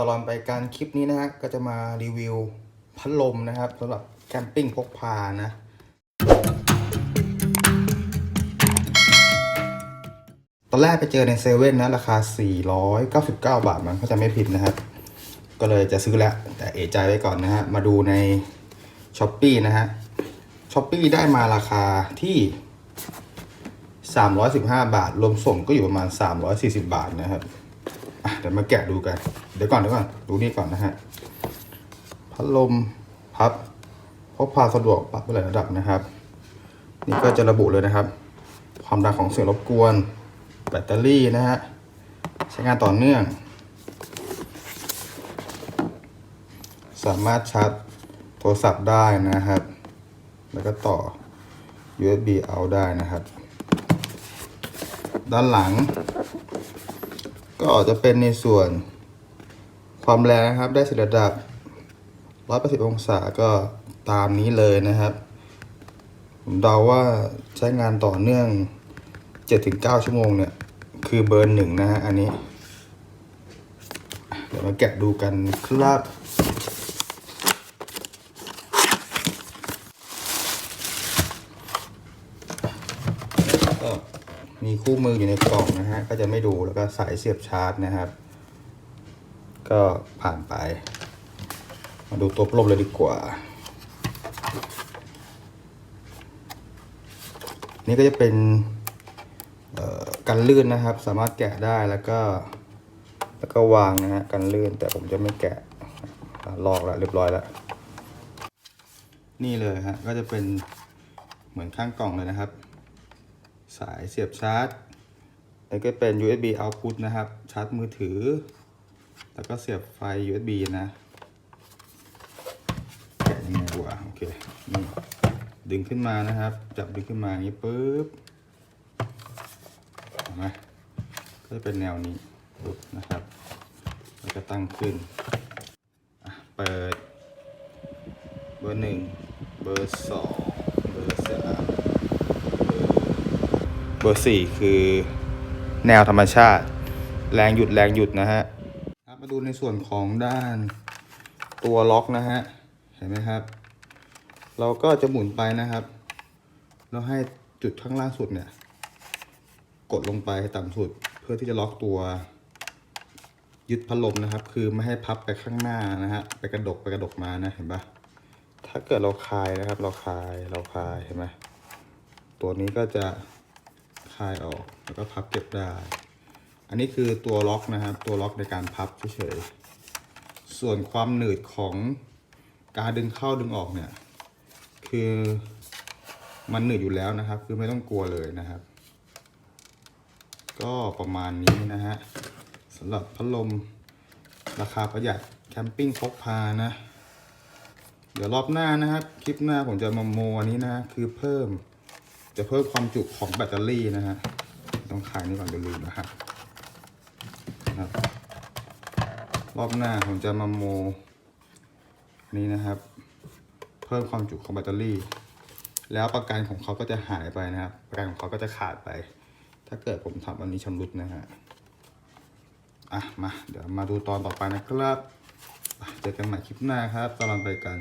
ตลอดไปการคลิปนี้นะฮะก็จะมารีวิวพัดลมนะครับสำหรับแคมปิ้งพกพานะตอนแรกไปเจอในเซเว่นนะราคา 499 บาทมันก็จะไม่ผิดนะครับ ก็เลยจะซื้อแล้ว แต่เอะใจไว้ก่อนนะฮะ มาดูในช้อปปีนะฮะช้อปปีได้มาราคาที่ 315 บาท รวมส่งก็อยู่ประมาณ 340 บาทนะครับเดี๋ยวมาแกะดูกัน ดี๋ยวก่อนเดี๋ยวก่อนดูนี่ก่อนนะฮะพัดลมพับพกพาสะดวกปรับได้หลายระดับนะครับ นี่ก็จะระบุเลยนะครับ ความดังของเสียงรบกวน แบตเตอรี่นะฮะใช้งานต่อเนื่อง สามารถชาร์จโทรศัพท์ได้นะครับ แล้วก็ต่อ USB out ได้นะครับ ด้านหลัง ก็จะเป็นในส่วน ความแรงนะครับ ได้สิระดับ 180 องศาก็ตามนี้เลยนะครับ ผมเดาว่าใช้งานต่อเนื่อง 7-9 ชั่วโมงเนี่ย คือเบอร์หนึ่งนะฮะอันนี้ เดี๋ยวมาแกะดูกันครับมีคู่มืออยู่ในกล่องนะฮะ ก็จะไม่ดูแล้วก็สายเสียบชาร์จนะครับ ก็ผ่านไป มาดูตัวปลมเลยดีกว่า นี่ก็จะเป็นกันลื่นนะครับ สามารถแกะได้แล้วก็ แล้วก็วางนะฮะกันลื่น แต่ผมจะไม่แกะอะลอกแล้วเรียบร้อยแล้ว นี่เลยฮะก็จะเป็นเหมือนข้างกล่องเลยนะครับ สายเสียบชาร์จ แล้วก็เป็น USB output นะครับ ชาร์จมือถือ แล้วก็เสียบไฟ USB นะแกะยังไงวะโอเคนี่ดึงขึ้นมานะครับ จับดึงขึ้นมาอย่างนี้ปุ๊บเห็นไหมก็จะเป็นแนวนี้ปุ๊บนะครับแล้วก็ตั้งขึ้นเปิด เบอร์หนึ่งเบอร์สองเบอร์สามเบอร์สี่คือแนวธรรมชาติ แรงหยุดแรงหยุดนะฮะ มาดูในส่วนของด้านตัวล็อกนะฮะ เห็นไหมครับ เราก็จะหมุนไปนะครับ แล้วให้จุดข้างล่างสุดเนี่ย กดลงไปต่ำสุดเพื่อที่จะล็อกตัว ยึดพัดลมนะครับ คือไม่ให้พับไปข้างหน้านะฮะ ไปกระดกไปกระดกมานะ เห็นปะถ้าเกิดเราคลายนะครับ เราคลาย เราคลาย เห็นไหมตัวนี้ก็จะคลายออกแล้วก็พับเก็บได้ อันนี้คือตัวล็อกนะครับ ตัวล็อกในการพับเฉยๆ ส่วนความหนืดของการดึงเข้าดึงออกเนี่ย คือมันหนืดอยู่แล้วนะครับ คือไม่ต้องกลัวเลยนะครับ ก็ประมาณนี้นะฮะสำหรับพัดลมราคาประหยัดแคมปิ้งพกพานะ เดี๋ยวรอบหน้านะครับ คลิปหน้าผมจะมาโมอันนี้นะคือเพิ่มจะเพิ่มความจุของแบตเตอรี่นะฮะต้องขายนี่ก่อนเดี๋ยวลืมนะครับ นะครับ รอบหน้าผมจะมาโมนี้นะครับ เพิ่มความจุของแบตเตอรี่ แล้วประกันของเขาก็จะหายไปนะครับ ประกันของเขาก็จะขาดไป ถ้าเกิดผมทำอันนี้ชำรุดนะฮะอะมาเดี๋ยวมาดูตอนต่อไปนะครับอะเจอกันใหม่คลิปหน้าครับตอนไปกัน